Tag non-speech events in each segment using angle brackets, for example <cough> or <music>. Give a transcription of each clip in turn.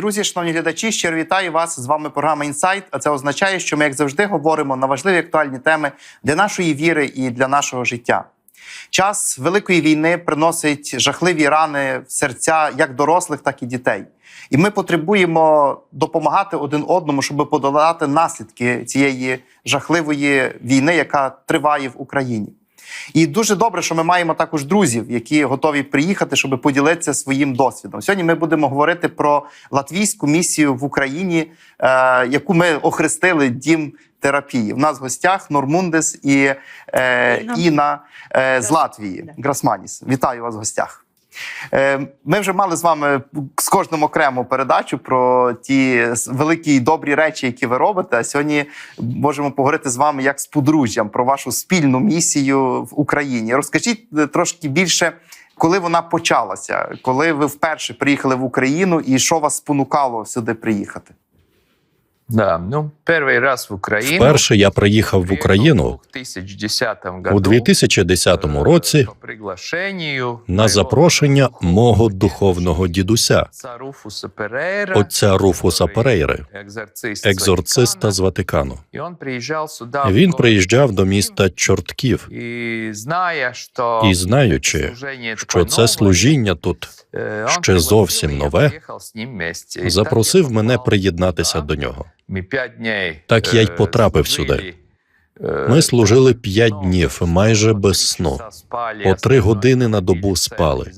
Друзі, шановні глядачі, щиро вітаю вас. З вами програма Інсайт. А це означає, що ми, як завжди, говоримо на важливі актуальні теми для нашої віри і для нашого життя. Час великої війни приносить жахливі рани в серця як дорослих, так і дітей. І ми потребуємо допомагати один одному, щоб подолати наслідки цієї жахливої війни, яка триває в Україні. І дуже добре, що ми маємо також друзів, які готові приїхати, щоб поділитися своїм досвідом. Сьогодні ми будемо говорити про латвійську місію в Україні, е, яку ми охрестили дім терапії. У нас в гостях Нормундес і е, Інна. Е, з Латвії. Грасманіс. Вітаю вас в гостях. Е, Ми вже мали з вами з кожним окрему передачу про ті великі і добрі речі, які ви робите. А сьогодні можемо поговорити з вами як з подружжям про вашу спільну місію в Україні. Розкажіть е, трошки більше, коли вона почалася, коли ви вперше приїхали в Україну, і що вас спонукало сюди приїхати? Да, ну перший раз в Україну. Вперше я приїхав в Україну у 2010 у 2010 році на запрошення мого духовного дідуся, отця Руфуса Перейри, екзорцист, екзорциста з Ватикану. Він приїжджав до міста Чортків і знаючи, що це служіння тут е, ще зовсім нове, запросив мене приєднатися до нього. Так я й е, потрапив сюди. е, Ми служили п'ять днів майже без сну. По три години на добу спали.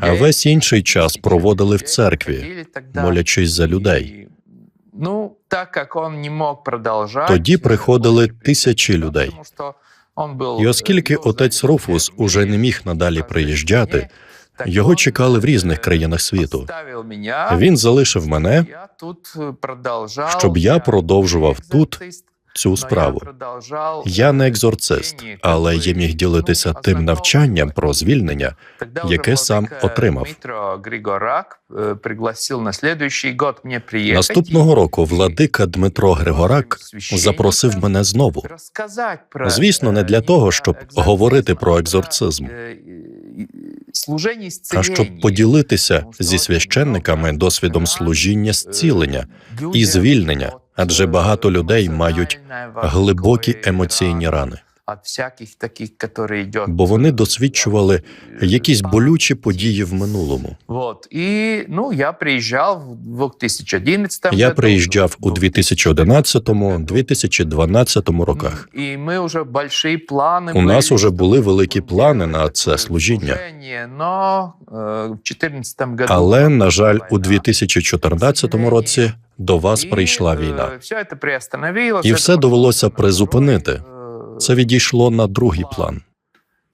А весь інший час проводили в церкві, молячись за людей. Ну, так як он не мог продовжати, Тоді приходили тисячі людей. І оскільки отець Руфус уже не міг надалі приїжджати, його чекали в різних країнах світу. Він залишив мене щоб я продовжував тут цю справу. Я не екзорцист, але я міг ділитися тим навчанням про звільнення, яке сам отримав. Наступного року владика Дмитро Григорак запросив мене знову. Звісно, не для того, щоб говорити про екзорцизм, а щоб поділитися зі священниками досвідом служіння зцілення і звільнення, адже багато людей мають глибокі емоційні рани, бо вони досвідчували якісь болючі події в минулому. Вот. І, ну, я приїжджав в 2011 Я приїжджав у в 2011-2012 роках. І ми вже больші плани У нас уже були великі плани на це служіння. служення, но в 2014 году Але, на жаль, у війна. 2014 році до вас прийшла е, війна. І все довелося призупинити другий, е, Це відійшло на другий план.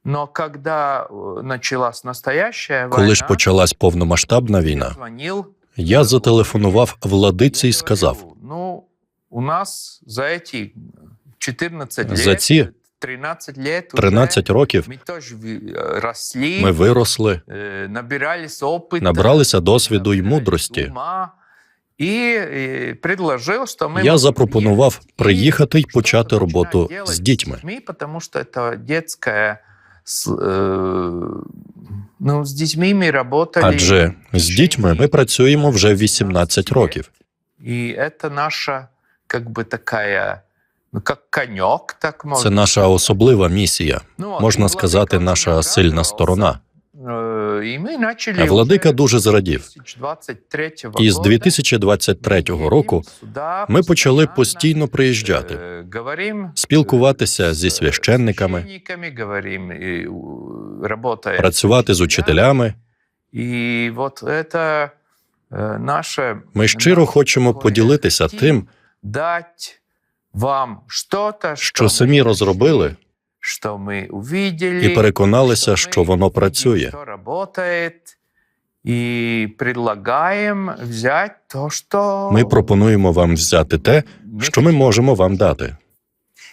Но когда э, началась настоящая Коли война, ж почалась повномасштабна війна, звонил, я зателефонував владиці і сказав: Ну, у нас за эти 14 лет, За ці 13 лет 13 років ми теж ви- росли, ми виросли, е, набирались опыта, набралися досвіду й набирались мудрості. і е, предложив, що ми Я запропонував їхати і приїхати й почати роботу з дітьми. тому що це детська е, Ну, з дітьми ми працювали. Адже з дітьми ми працюємо вже 18 років. І це наша, как бы такая, ну, как конек, так Це наша особлива місія, Ну, можна сказати, наша сильна сторона. Е, владика дуже зрадів. І з 2023 року. ми почали постійно, приїжджати, е, спілкуватися зі священниками, працювати з учителями. І от це е, наше Ми щиро хочемо поділитися тим, дать вам що самі розробили, і переконалися, ми що воно працює. що работает, і предлагаємо взяти то, що Ми пропонуємо вам взяти те, що ми можемо вам дати.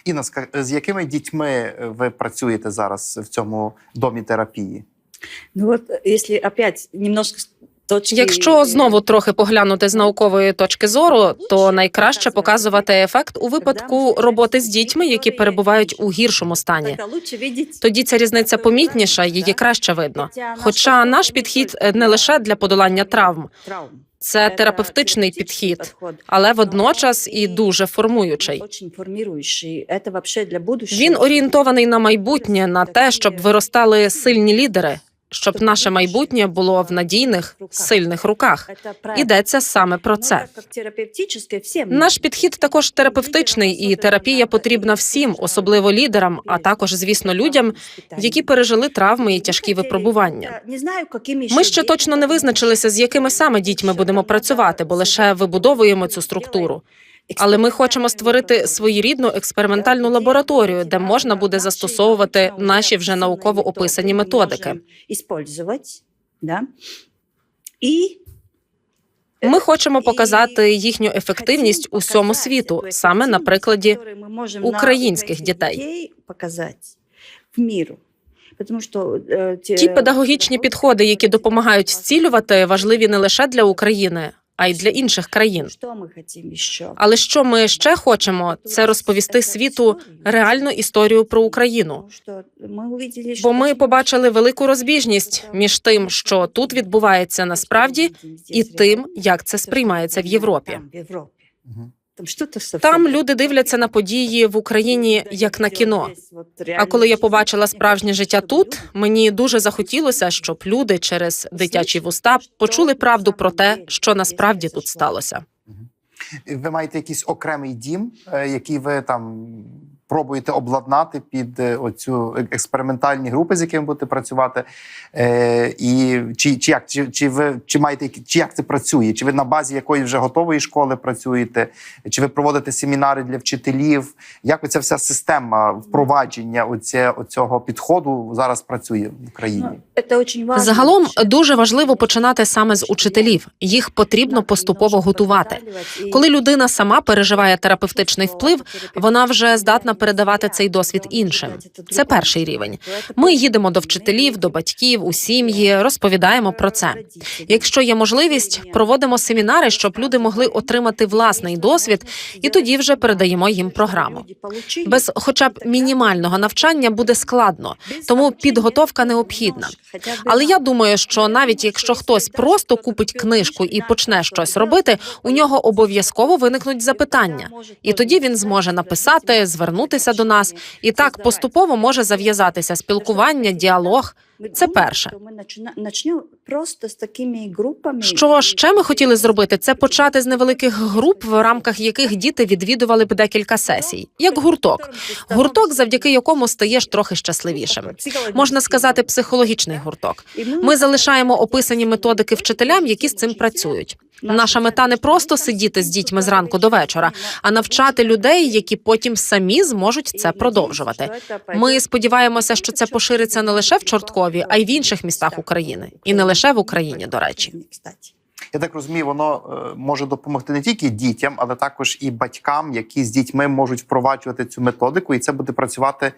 Інна, з якими дітьми ви працюєте зараз в цьому домі терапії? Ну вот, если опять немножко точки... Якщо знову трохи поглянути з наукової точки зору, то найкраще показувати ефект у випадку роботи з дітьми, які перебувають у гіршому стані. Тоді ця різниця помітніша, її краще видно. Хоча наш підхід е, не лише для подолання травм. Це терапевтичний підхід, але водночас і дуже формуючий. Він орієнтований на майбутнє, на те, щоб виростали сильні лідери, щоб наше майбутнє було в надійних, сильних руках. Ідеться саме про це. Наш підхід також терапевтичний, і терапія потрібна всім, особливо лідерам, а також, звісно, людям, які пережили травми і тяжкі випробування. Ми ще точно не визначилися, з якими саме дітьми будемо працювати, бо лише вибудовуємо цю структуру. Але ми хочемо створити своєрідну експериментальну лабораторію, де можна буде застосовувати наші вже науково описані методики. Ми хочемо показати їхню ефективність усьому світу, саме на прикладі українських дітей. Показати в міру. Тому що е, Ті педагогічні підходи, які допомагають зцілювати, важливі не лише для України, а й для інших країн. Але що ми ще хочемо, це розповісти світу реальну історію про Україну. Бо ми побачили велику розбіжність між тим, що тут відбувається насправді, і тим, як це сприймається в Європі. Мгм. Там люди дивляться на події в Україні як на кіно. А коли я побачила справжнє життя тут, мені дуже захотілося, щоб люди через дитячі вуста почули правду про те, що насправді тут сталося. Ви маєте якийсь окремий дім, е, який ви там пробуєте обладнати під е, оцю експериментальні групи, з якими будете працювати. Е, і чи, чи як чи, чи ви чи маєте чи як це працює? Чи ви на базі якоїсь вже готової школи працюєте? Чи ви проводите семінари для вчителів? Як оця вся система впровадження оце, оцього підходу зараз працює в Україні? Загалом дуже важливо починати саме з учителів. Їх потрібно поступово готувати. Коли людина сама переживає терапевтичний вплив, вона вже здатна передавати цей досвід іншим. Це перший рівень. Ми їдемо до вчителів, до батьків, у сім'ї, розповідаємо про це. Якщо є можливість, проводимо семінари, щоб люди могли отримати власний досвід, і тоді вже передаємо їм програму. Без хоча б мінімального навчання буде складно, тому підготовка необхідна. Але я думаю, що навіть якщо хтось просто купить книжку і почне щось робити, у нього обов'язково виникнуть запитання, і тоді він зможе написати, звернутися до нас, і так поступово може зав'язатися спілкування, діалог. Це перше. просто з такими групами. Що ще ми хотіли зробити? Це почати з невеликих груп, в рамках яких діти відвідували б декілька сесій, як гурток. Гурток, завдяки якому стаєш трохи щасливішим. Можна сказати, психологічний гурток. Ми залишаємо описані методики вчителям, які з цим працюють. Наша мета не просто сидіти з дітьми зранку до вечора, а навчати людей, які потім самі зможуть це продовжувати. Ми сподіваємося, що це пошириться не лише в Чорткові, а й в інших містах України, і не лише в Україні. До речі, Я так розумію, воно е, може допомогти не тільки дітям, але також і батькам, які з дітьми можуть впроваджувати цю методику, і це буде працювати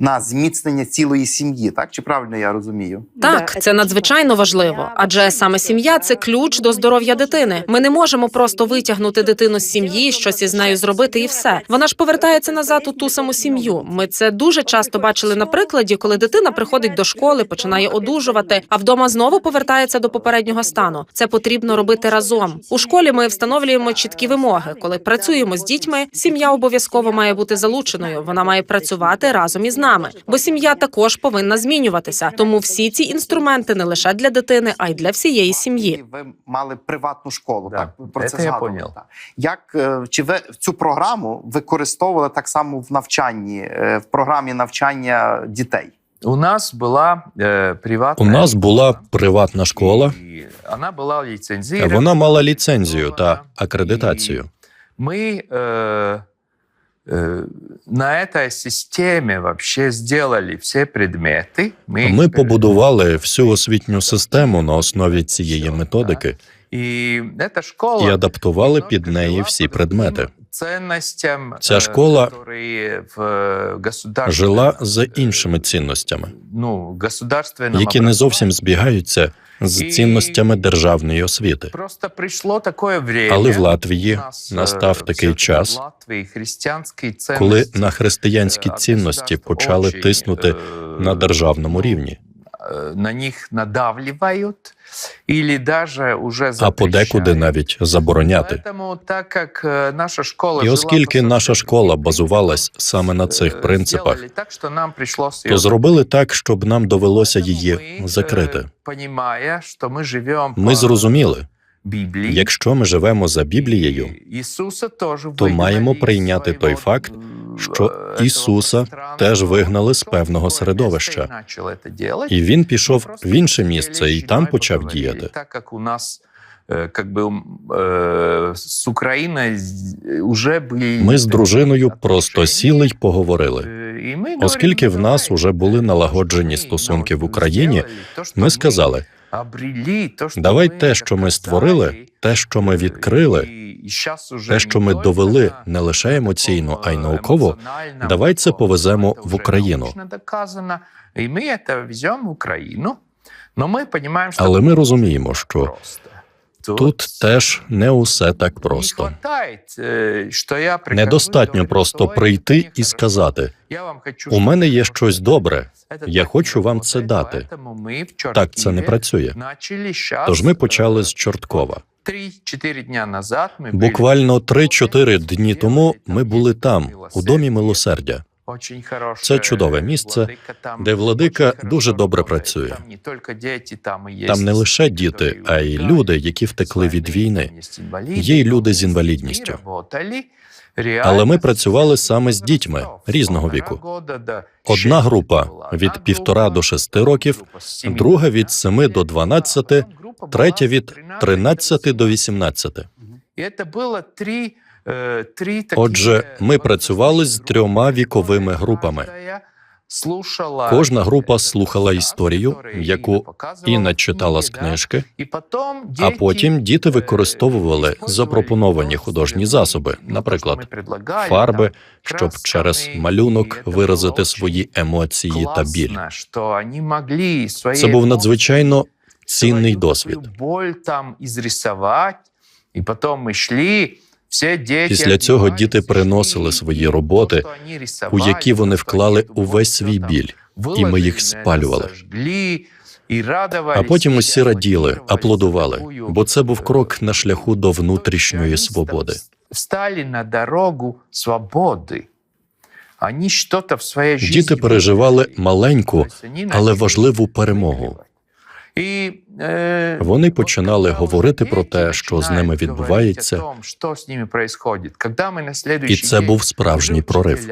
на зміцнення цілої сім'ї. Так чи правильно я розумію? так це надзвичайно важливо, адже саме сім'я це ключ до здоров'я дитини. Ми не можемо просто витягнути дитину з сім'ї, щось із нею зробити, і все. Вона ж повертається назад у ту саму сім'ю. Ми це дуже часто бачили на прикладі, коли дитина приходить до школи, починає одужувати, а вдома знову повертається до попереднього стану. Це потрібно робити разом. У школі ми встановлюємо чіткі вимоги. Коли працюємо з дітьми, сім'я обов'язково має бути залученою. Вона має працювати разом із нами, бо сім'я також повинна змінюватися. Тому всі ці інструменти не лише для дитини, а й для всієї сім'ї. Ви мали приватну школу. Да, Так ви про це це я згадували, поняв. так. Як е, чи ви цю програму використовували так само в навчанні, е, в програмі навчання дітей? У нас була е, приватна У нас була приватна школа. і вона була ліцензірована. Вона мала ліцензію та акредитацію. Мы э, э, на этой системе вообще сделали все предметы. Мы, Ми побудували всю освітню систему на основі цієї методики І эта школа і адаптували під неї всі предмети. Ця е, школа е, Жила за іншими цінностями, ну, які не зовсім збігаються з цінностями державної освіти. Просто прийшло. Але в Латвії е, настав такий час, коли на християнські цінності почали тиснути на державному рівні э, на них надавливают или даже уже а подекуди запрещают. навіть забороняти. Поэтому, так как э, наша школа І жила оскільки по наша современным школа идеям, базувалась саме на цих э, принципах, сделали так, что нам пришлось то её зробили так, щоб нам довелося Поэтому її мы, закрити. э, понимая, что мы живем Ми по зрозуміли, Біблії, якщо ми живемо за Біблією, і Ісуса теж то маємо вигнали прийняти із той свого, факт, е, що Ісуса теж вигнали з певного середовища. і він пішов в інше місце і там почав діяти. Е, как м, е, з Україною з- уже були Ми з дружиною просто сіли й поговорили. Е, Оскільки в нас «Ну, уже були налагоджені стосунки в Україні, то, Ми сказали: давай те, що ми створили, те, що ми відкрили, те, що ми довели не лише емоційно, а й науково, давай це повеземо в Україну. і ми це веземо в Україну. Але ми розуміємо, що. Тут теж не усе так просто. Е, Недостатньо просто прийти і сказати: у мене є щось добре, я хочу вам це дати. Так це не працює. Тож ми е, почали з Чорткова. Три-чотири дня назад ми Буквально в 3-4 дні тому ми були там, у домі милосердя. Очень Це чудове місце, де владика дуже добре працює. Там не тільки діти, там, і є Там не лише діти, а й люди, які втекли від війни, є й люди з інвалідністю. Але ми працювали саме з дітьми різного віку. Одна група від півтора до шести років, семи друга від 7 до 12, а потім група була третя від 13 13 до 18. І це було три, Отже, ми е, працювали з трьома віковими групами. Кожна група е, слухала історію, яку Інна читала з книжки, а потім діти е, використовували запропоновані художні засоби, наприклад, фарби, щоб через малюнок виразити свої емоції та біль. Це був надзвичайно цінний досвід. боль там і потім ми йшли, Після цього діти приносили свої роботи, у які вони вклали увесь свій біль, і ми їх спалювали. і А потім усі раділи, аплодували бо це був крок на шляху до внутрішньої свободи. Встали на дорогу свободи. Вони что-то в своїй житті Діти переживали маленьку, Тобто але важливу перемогу. Е, Вони починали говорити про те, що з ними відбувається, і це був справжній прорив.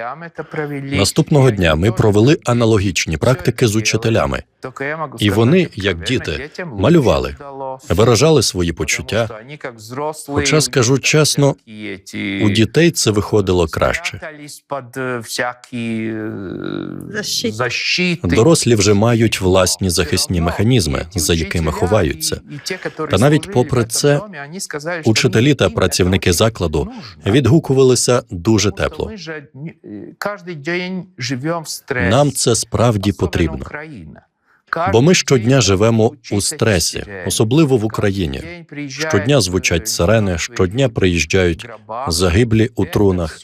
Наступного дня ми провели аналогічні практики з учителями, І вони, як діти, малювали, виражали свої почуття. Хоча, скажу чесно, У дітей це виходило краще. е, всякі е. Дорослі вже мають власні захисні механізми, за якими ховаються. Та навіть попри це, Учителі та працівники закладу відгукувалися дуже тепло. Е. Нам це справді потрібно. Бо ми щодня живемо у стресі, особливо в Україні. Щодня е, звучать сирени, щодня приїжджають загиблі у трунах.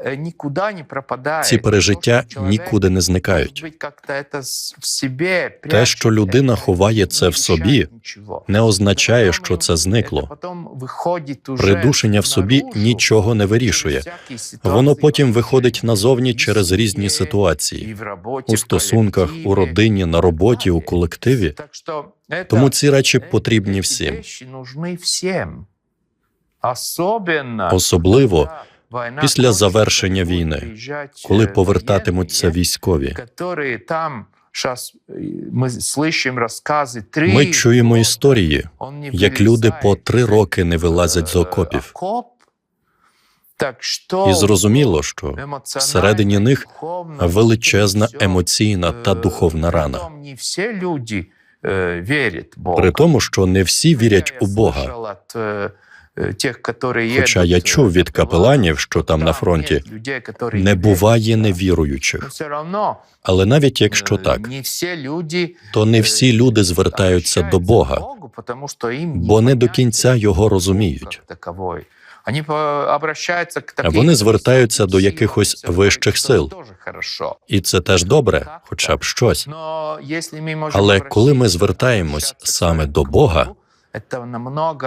все же, е, нікуди не пропадає. Ці пережиття Просто чоловік нікуди не зникають. Может быть, как-то это с- в себе Те, прячет, що людина это ховає це не в собі, вміщає нічого. не означає, Потім що це це зникло. потім виходить уже Придушення в собі наружу, нічого не вирішує. через всякі ситуації, Воно потім в виходить житті, назовні і через різні і ситуації в роботі, у в стосунках, у колективі. родині, на роботі, у колективі. Так що это- Тому ці речі эти потрібні вещи всім. нужны всім. Особенно, Особливо коли війна після кончиться, завершення будуть війни, приїжджати, коли е, повертатимуться воєнні, військові. которые там сейчас мы слышим рассказы три Ми чуємо года, історії, он не як люди вилізає по три з, роки не вилазять з е, окопів. окоп. Так що І зрозуміло, що емоціонально, всередині них духовно, величезна все, емоційна та е, духовна рана. притом не всі люди е, вірять Богу. При тому, що не всі вірять у Бога. слышал от, е, е, тих, которые Хоча едут, я е, чув від капеланів, що там на там фронті, є людей, которые не вірять. буває Но невіруючих. все равно, Але навіть якщо е, так, не всі люди то не всі люди звертаються до Бога, Богу, потому що їм бо не до непонятно кінця його Бог розуміють. як таковой. Они по- обращаются к таким Вони звертаються до силам, якихось всё, вищих что сил. Тоже хорошо. І це теж добре, хоча б щось. Но если мы можем Але коли ми обращаться, звертаємось обращаться саме к до Бога, это намного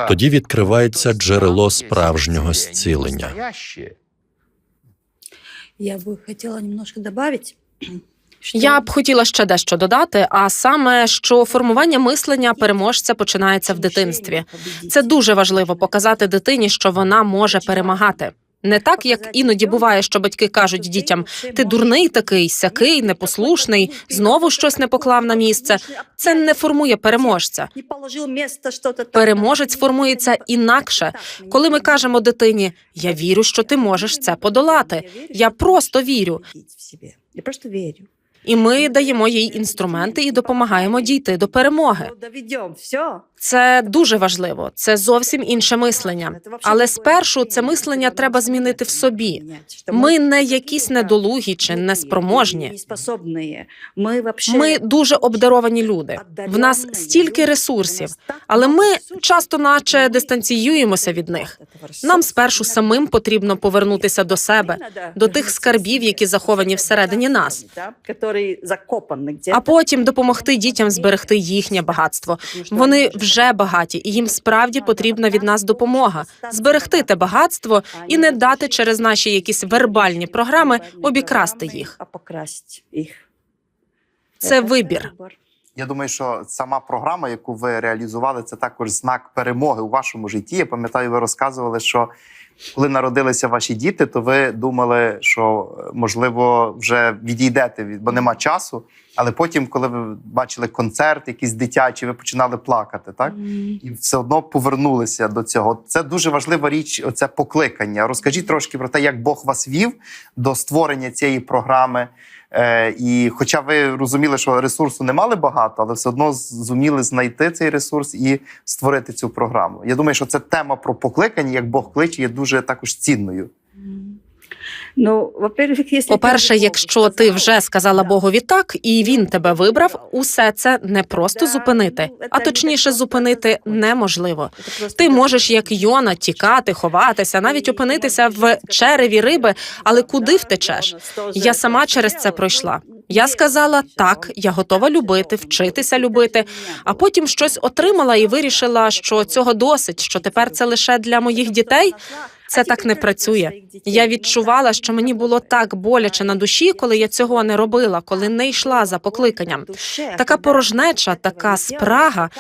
тоді відкривається джерело справжнього зцілення. Я б хотіла немножко додати. Я б хотіла ще дещо додати, а саме, що формування мислення переможця починається в дитинстві. Це дуже важливо показати дитині, що вона може перемагати. Не так, як іноді буває, що батьки кажуть дітям: ти дурний такий, сякий, непослушний, знову щось не поклав на місце. Це не формує переможця. Переможець формується інакше. Коли ми кажемо дитині, я вірю, що ти можеш це подолати. Я просто вірю. Я просто вірю. І ми даємо їй інструменти і допомагаємо дійти до перемоги. Це дуже важливо. Це зовсім інше мишлення. Але спершу це мислення треба змінити в собі. Ми не якісь недолугі чи неспроможні. Ми дуже обдаровані люди. В нас стільки ресурсів, але ми часто, наче дистанціюємося від них. Нам спершу самим потрібно повернутися до себе, до тих скарбів, які заховані всередині нас, а потім допомогти дітям зберегти їхнє багатство. Вони вже багаті, і їм справді потрібна від нас допомога зберегти те багатство і не дати через наші якісь вербальні програми обікрасти їх. Це вибір. Я думаю, що сама програма, яку ви реалізували, це також знак перемоги у вашому житті. Я пам'ятаю, ви розказували, що коли народилися ваші діти, то ви думали, що е, можливо вже відійдете від, бо нема часу. Але потім, коли ви бачили концерт, якийсь дитячий, ви починали плакати, так і все одно повернулися до цього. Це дуже важлива річ. Оце покликання. Розкажіть трошки про те, як Бог вас вів до створення цієї програми. Е, і хоча ви розуміли, що ресурсу не мали багато, але все одно зуміли знайти цей ресурс і створити цю програму. Я думаю, що це тема про покликання, як Бог кличе, є дуже також цінною. Ну, якщо По-перше, якщо ти вже сказала Богові так, і він тебе вибрав, усе це не просто зупинити, а точніше зупинити неможливо. Ти можеш, як Йона, тікати, ховатися, навіть опинитися в череві риби, але куди втечеш? Я сама через це пройшла. Я сказала так, я готова любити, вчитися любити, а потім щось отримала і вирішила, що цього досить, що тепер це лише для моїх дітей. Це так не працює. Я відчувала, що мені було так боляче на душі, коли я цього не робила, коли не йшла за покликанням. Така порожнеча, така спрага.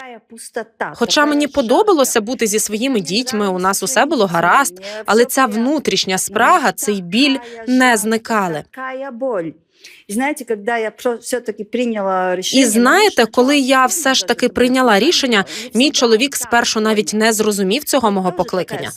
Хоча мені подобалося бути зі своїми дітьми, у нас усе було гаразд, але ця внутрішня спрага, цей біль не зникали. І знаєте, коли я все-таки прийняла рішення... І знаєте, коли я все ж таки прийняла рішення, мій чоловік спершу навіть не зрозумів цього мого покликання.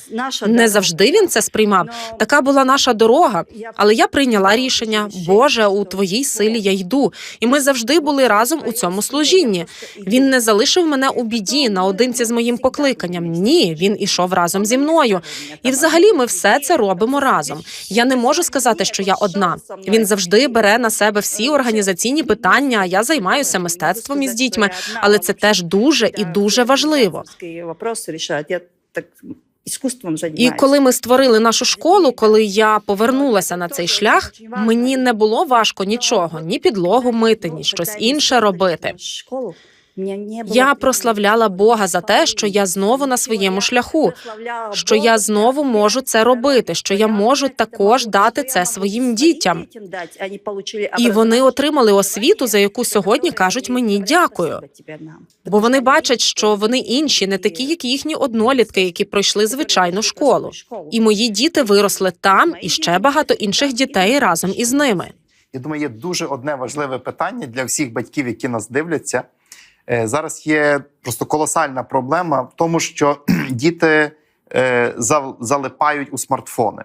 Не завжди він це сприймав. Така була наша дорога. Але я прийняла рішення. Боже, у твоїй силі я йду. І ми завжди були разом у цьому служінні. Він не залишив мене у біді наодинці з моїм покликанням. Ні, він ішов разом зі мною. І взагалі ми все це робимо разом. Я не можу сказати, що я одна. Він завжди бере на себе всі організаційні питання. Я займаюся мистецтвом із дітьми, але це теж дуже і дуже важливо. Я так іскусством І коли ми створили нашу школу, коли я повернулася на цей шлях, мені не було важко нічого, ні підлогу мити, ні щось інше робити. Я прославляла Бога за те, що я знову на своєму шляху, що я знову можу це робити, що я можу також дати це своїм дітям. І вони отримали освіту, за яку сьогодні кажуть мені дякую. Бо вони бачать, що вони інші, не такі, як їхні однолітки, які пройшли звичайну школу. І мої діти виросли там, і ще багато інших дітей разом із ними. Я думаю, є дуже одне важливе питання для всіх батьків, які нас дивляться. Е, Зараз є просто колосальна проблема в тому, що <clears throat> діти е, залипають у смартфони.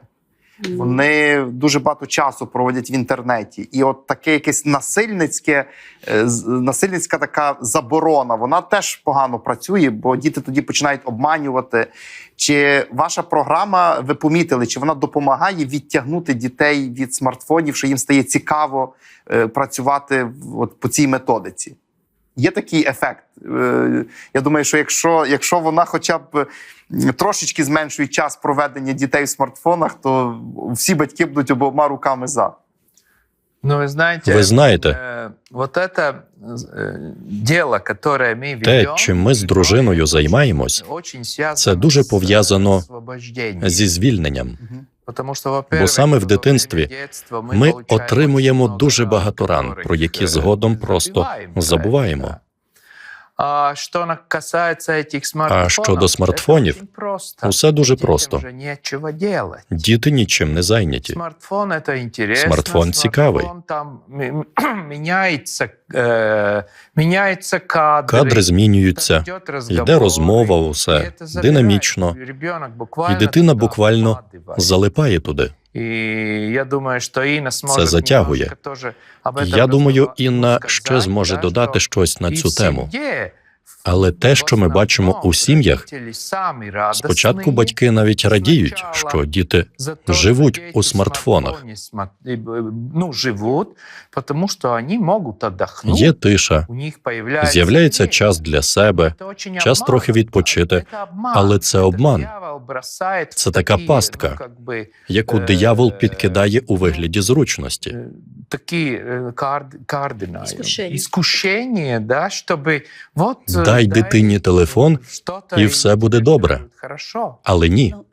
Вони дуже багато часу проводять в інтернеті, і от таке якесь насильницьке, е, насильницька така заборона, вона теж погано працює, бо діти тоді починають обманювати. Чи ваша програма, ви помітили, чи вона допомагає відтягнути дітей від смартфонів, що їм стає цікаво працювати от, по цій методиці? Є такий ефект. Е, Я думаю, що якщо, якщо вона хоча б м, трошечки зменшує час проведення дітей в смартфонах, то всі батьки будуть обома руками за. Ну, вы знаете, Ви знаєте, э, вот это э, дело, которое мы те, ведем, чим ми з дружиною займаємось, очень связано це дуже з пов'язано освобожденням. зі звільненням. Бо саме в дитинстві Ми отримуємо дуже багато ран, про які згодом просто забуваємо. А що на- касається этих смартфонів, щодо смартфонів, просто. Усе дуже просто. Діти нічим не зайняті. Смартфон цікавий. там м- <clears throat> міняється, е, кадри. Кадри змінюються, йде розмова, усе динамічно, і дитина буквально залипає туди. І я думаю, що Інна зможе Це затягує. Я думаю, Інна ще зможе додати щось на цю тему. тему. сім'ї, Але те, що ми бачимо у сім'ях, родителі самі радісні спочатку батьки навіть радіють, що діти за то, живуть що у діти смартфонах. смартфоні сма- і, б- ну, живуть, тому що вони можуть отдохнути. є тиша, у них появляється з'являється ідея. час для себе, Це очень час обман. трохи відпочити, Це обман. але це обман. Диявол бросає Це в така такі, пастка. ну, как би, яку Е, диявол підкидає у вигляді зручності. э, такие э, кард, кардинальные. Искушение. Искушение, да, чтобы вот... Дай дитині телефон, і все буде добре. Але ні, Ну,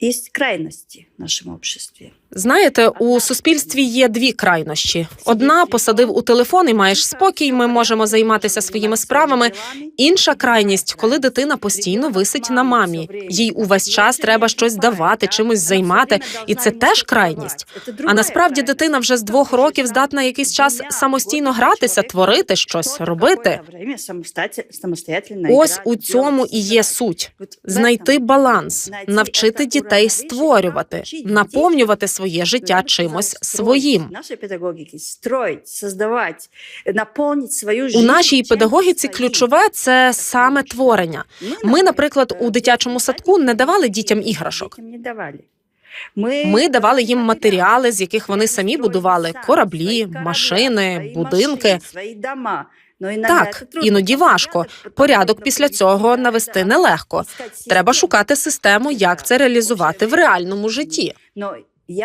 є крайності в нашому обществе. Знаєте, у суспільстві є дві крайнощі: одна посадив у телефон і маєш спокій. Ми можемо займатися своїми справами. Інша крайність, коли дитина постійно висить на мамі. Їй увесь час треба щось давати, чимось займати, і це теж крайність. А насправді дитина вже з двох років здатна якийсь час самостійно гратися, творити щось, робити. Ось у цьому і є суть. Знайти баланс, навчити дітей створювати, наповнювати своє життя чимось своїм. Нашій педагогіки строїть, создавати, наповнити свою У нашій педагогіці ключове це саме творення. Ми, наприклад, у дитячому садку не давали дітям іграшок. Не давали. Ми, Ми давали їм матеріали, з яких вони самі будували кораблі, машини, будинки. Ну, Так, іноді важко. Порядок після цього навести нелегко. Треба шукати систему, як це реалізувати в реальному житті.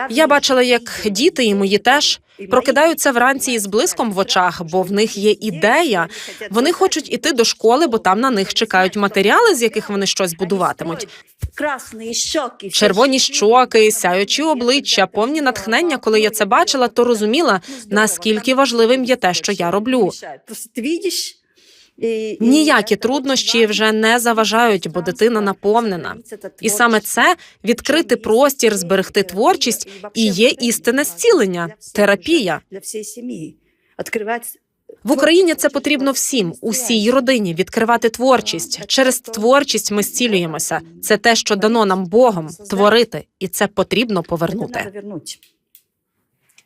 Я бачила, як діти і мої теж прокидаються вранці із блиском в очах, бо в них є ідея. Вони хочуть іти до школи, бо там на них чекають матеріали, з яких вони щось будуватимуть. Червоні щоки, сяючі обличчя, повні натхнення. Коли я це бачила, то розуміла, наскільки важливим є те, що я роблю. Ніякі труднощі вже не заважають, бо дитина наповнена. І саме це відкрити простір, зберегти творчість і є істинне зцілення, терапія. В Україні це потрібно всім, усій родині відкривати творчість. Через творчість ми зцілюємося. Це те, що дано нам Богом творити, і це потрібно повернути.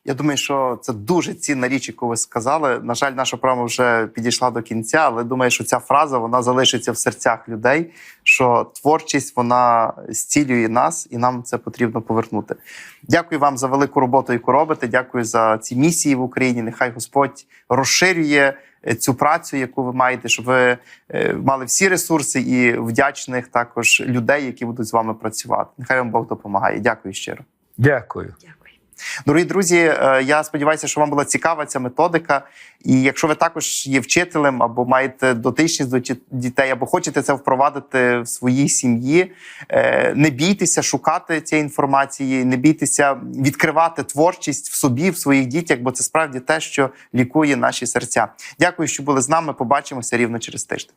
Я думаю, що це дуже цінна річ, яку ви сказали. На жаль, наша програма вже підійшла до кінця, але думаю, що ця фраза вона залишиться в серцях людей. Що творчість вона зцілює нас, і нам це потрібно повернути. Дякую вам за велику роботу, яку робите. Дякую за ці місії в Україні. Нехай Господь розширює е, цю працю, яку ви маєте, щоб ви е, мали всі ресурси і вдячних також людей, які будуть з вами працювати. Нехай вам Бог допомагає. Дякую щиро. Дякую. Дорогі друзі, е, я сподіваюся, що вам була цікава ця методика. І якщо ви також є вчителем або маєте дотичність до дітей, або хочете це впровадити в своїй сім'ї, е, не бійтеся шукати цієї інформації, не бійтеся відкривати творчість в собі, в своїх дітях, бо це справді те, що лікує наші серця. Дякую, що були з нами. Побачимося рівно через тиждень.